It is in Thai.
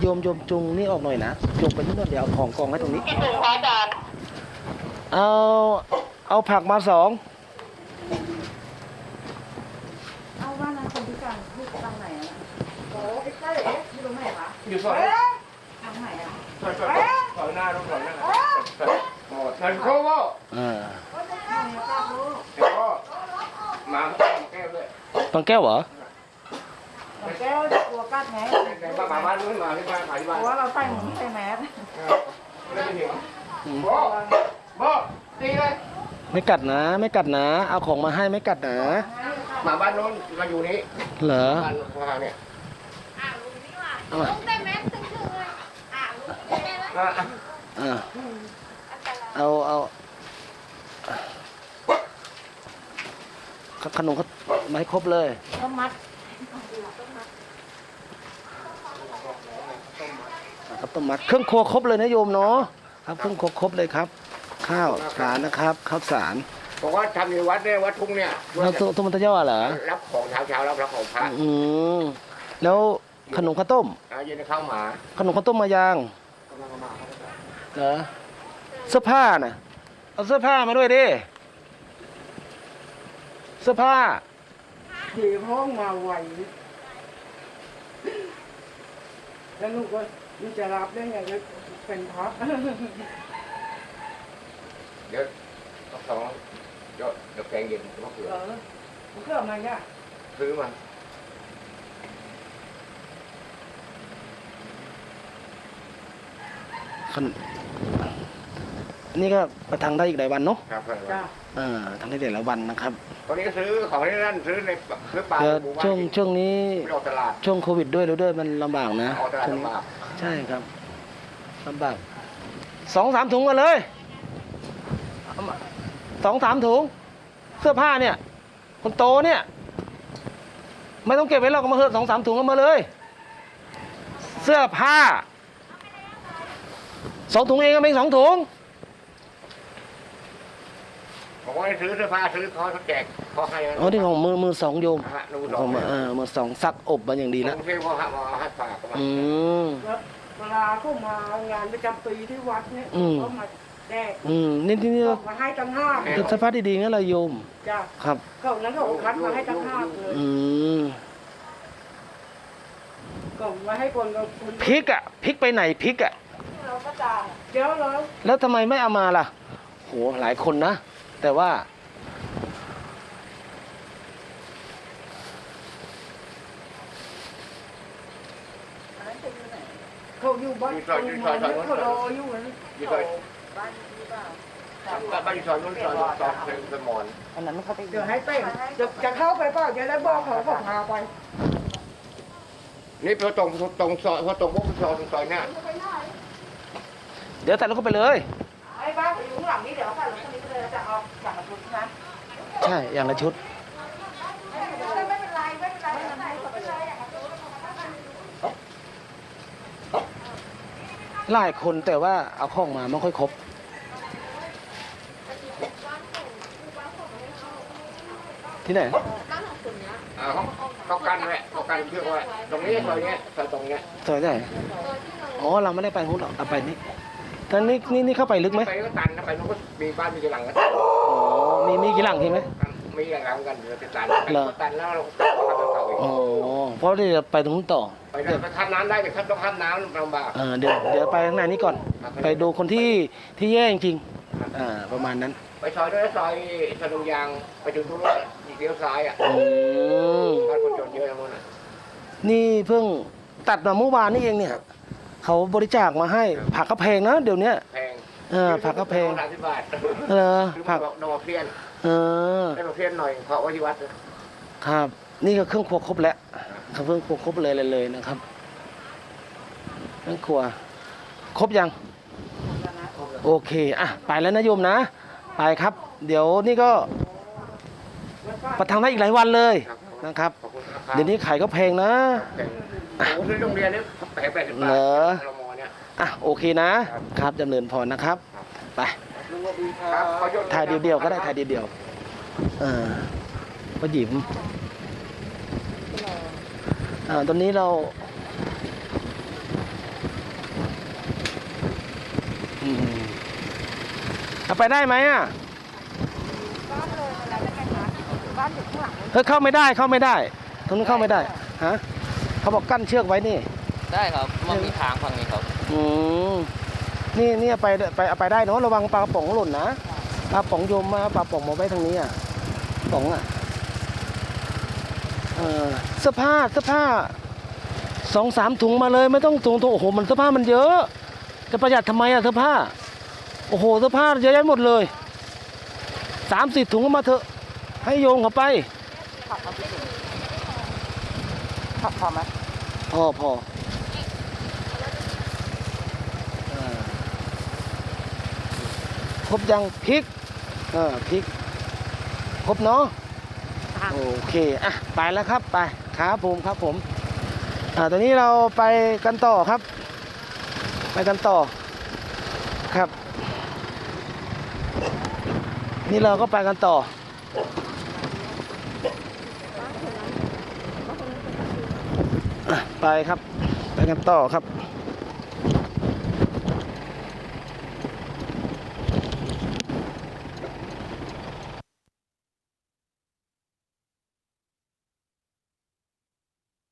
โยมโยมจุงนี่ออกหน่อยนะโยมไปที่นู่นเดี๋ยวเอาของกองไว้ตรงนี้กี่ถุงคะอาจารย์เอาเอาผักมาสองเอาบ้านนั้นคนพิการที่ทางไหนอะโอ้ใกล้ๆเลยที่ตรงไหนคะอยู่ซอยทางไหนอะซอยซอยซอยหน้าต้องซอยหน้าซอยหมดนั่นเขาว่าอ่าเนี่ยป้ารู้เดี๋ยวก็มาแก้วด้วยปังแก้วเหรอ แก้วกลั วกัดไงไหนมามาบ้านนู้นมาที่บ้านขายที่กบ้านลัวเราใส่หมูใส่แมสไม่ได้เห็นบ่บ่ตีเลยไม่กัดนะ ไม่กัดนะ เอาของมาให้ไม่กัดนะมาบ้านนู้นมาอยู่นี้เหรอ บ้านข้างเนี่ยเอามาได้แมสถึงถึงเลยอะลุงได้ไหมอ่าเอาเอาขนมเขามาให้ครบเลยก็มัด ครับต้มมัดเครื่องครัวครบเลยนะโยมเนาะครับเครื่องครัวครบเลยครับ ข้าวสารนะครับข้าวสารบอกว่าทำในวัดเนี่ยวัดทุ่งเนี่ยแล้วตุ้ตุ้มมันตะย่อเหรอรับของเช้าเช้ารับรับของพระอืมแล้วขนมข้าวต้มเย็นข้าวหมา ขนมข้าวต้มมายังเหรอเสื้อผ้าน่ะเอาเสื้อผ้ามาด้วยดิเสื้อผ้าถีบห้องมาไหว แล้วลูกก็ลูกจะรับได้ไงก็เป็นพักเดี๋ยวสองเดี๋ยวเดี๋ยวแกงเย็นมะเขือเออมันก็มาเนี่ยซื้อมาขนนี่ก็ประทังได้อีกหลายวันเนาะครับจ้า เออทำได้หลายวันนะครับตอนนี้ก็ซื้อของที่นั่นซื้อในซื้อปลาเดี๋ยวหมู่บ้านช่วงช่วงนี้ไม่ออกตลาดช่วงโควิดด้วยแล้วด้วยมันลำบากนะออกตลาดช่วงนี้ลำบากใช่ครับลำบากสองสามถุงมาเลยเอามาสองสามถุง เสื้อผ้าเนี่ย คนโตเนี่ย ไม่ต้องเก็บไว้หรอกเอามาเถอะสองสามถุงเอามาเลย เสื้อผ้าสองถุงเองก็ไม่สองถุง ผมก็ได้ซื้อเสื้อผ้าซื้อเขาเขาแจกเขาให้อ๋อที่ของมือมือสองโยมฮะนูดขออกงมือเออมือสองซักอบมาอย่างดีแล้วกรุงเทพเขาให้มาให้ฝากมาอืม แล้วเวลาเขามางานประจำปีที่วัดเนี่ยอืม เขามาแจกอืมนี่ที่นี่ก็มาให้ตั้งห้าคือสภาพดีๆงั้นเลยโยมจ้าครับ เขานั้นเขาคัดมาให้ตั้งห้าเลยอืมก็มาให้คนกับคนพริกอะพริกไปไหนพริกอะเราก็จ่ายเดี๋ยวเราแล้วทำไมไม่เอามาล่ะ โหหลายคนนะ แต่ว่า เขาอยู่บ้านเขาเขารออยู่นะอยู่ซอยบ้านหรือเปล่าบ้านอยู่ซอยนู้นซอยนู้นซอยสมอนอันนั้นเขาไปเดี๋ยวให้เต้นจะจะเข้าไปเปล่าจะได้บอกเขาก็พาไป นี่พอตรงตรงซอยพอตรงพวกซอยซอยเนี่ยเดี๋ยวแต่รถเข้าไปเลย ไอ้บ้านอยู่ข้างหลังนี่เดี๋ยวเขาใส่รถคันนี้ ใช่ อย่างละชุดไม่เป็นไรไม่เป็นไรไม่เป็นไรไม่เป็นไรอะหลายคนแต่ว่าเอาข้องมาไม่ค่อยครบ ที่ไหน อ่าเขาเขากันไว้เขากันเชือกไว้ตรงนี้ซอยเนี้ยซอยตรงเนี้ยซอยไหน อ๋อ เราไม่ได้ไปหุ้นหรอกเอาไปนี่ตอนนี้นี่นี่เข้าไปลึกไหมไปก็ตันนะไปนู้นก็มีบ้านมีกระหลังกันอ๋อ มีมีกี่หลังใช่ไหม มีกระหลังกันเดี๋ยวจะตันเหรอตันแล้วเราก็ทำเก่าอีกอ๋อเพราะเดี๋ยวไปตรงนู้นต่อไปได้ไปทำน้ำได้แต่ถ้าต้องทำน้ำลำบากเออเดี๋ยวเดี๋ยวไปข้างในนี้ก่อน ไปดูคนที่ที่แย่จริงๆอ่าประมาณนั้น ไปซอยด้วยซอยสนุยางไปถึงทุกรถอีกเลี้ยวซ้ายอะอืมบ้านคนจนเยอะทั้งนั้นอะนี่เพิ่งตัดมาเมื่อวานนี่เองเนี่ยเขาบริจาคมาให้ผักก็แพงนะเดี๋ยวเนี้ยแพงเออผักก็แพงสามสิบบาทเออคือผักดอกเพี้ยน เออได้ดอกเพี้ยนหน่อยเพราะว่าที่วัดครับ นี่ก็เครื่องครัวครบแล้วเครื่องครัวครบเลยเลยเลยนะครับเครื่องครัว ครบยัง โอเคอะไปแล้วนะโยมนะ ไปครับ เดี๋ยวนี่ก็ประทังได้อีกหลายวันเลยนะครับ ขอบคุณครับเดี๋ยวนี้ไข่ก็แพงนะ โอ้โหซื้อโรงเรียนนี่แปดแปดสิบบาทเหรอเรามอเนี่ย อะโอเคนะ ครับจำเริญพรนะครับ ไป ครับขอโทษถ่ายเดียวๆก็ได้ถ่ายเดียวๆเออป้าหยิมอ่าตอนนี้เราอืมเอาไปได้ไหมอะบ้านเลยอะไรได้ไหมคะบ้านอยู่ข้างหลังเฮ้ยเข้าไม่ได้เข้าไม่ได้ตรงนู้นเข้าไม่ได้ฮะเขาบอกกั้นเชือกไว้นี่ ได้ครับ มันมีทางฝั่งนี้ครับ อืม นี่นี่ไปไปเอาไปได้เนอะระวังปลากระป๋องหล่นนะปลากระป๋องโยมมาปลากระป๋องมาไว้ทางนี้อะกระป๋องอะเออเสื้อผ้าเสื้อผ้าสองสามถุงมาเลยไม่ต้องถุงถุงโอ้โหมันเสื้อผ้ามันเยอะ จะประหยัดทำไมอะเสื้อผ้า โอ้โหเสื้อผ้าเยอะแยะหมดเลยสามสิบถุงก็มาเถอะ ให้โยมเขาไปขับมาพี่ถึงขับพอไหมพอพอเอ ครบยังพริกเออพริกครบเนาะโอเคอะไปแล้วครับไปครับผมครับผมอ่าตอนนี้เราไปกันต่อครับ ไปกันต่อครับ นี่เราก็ไปกันต่ออะไปครับ ไปกันต่อครับ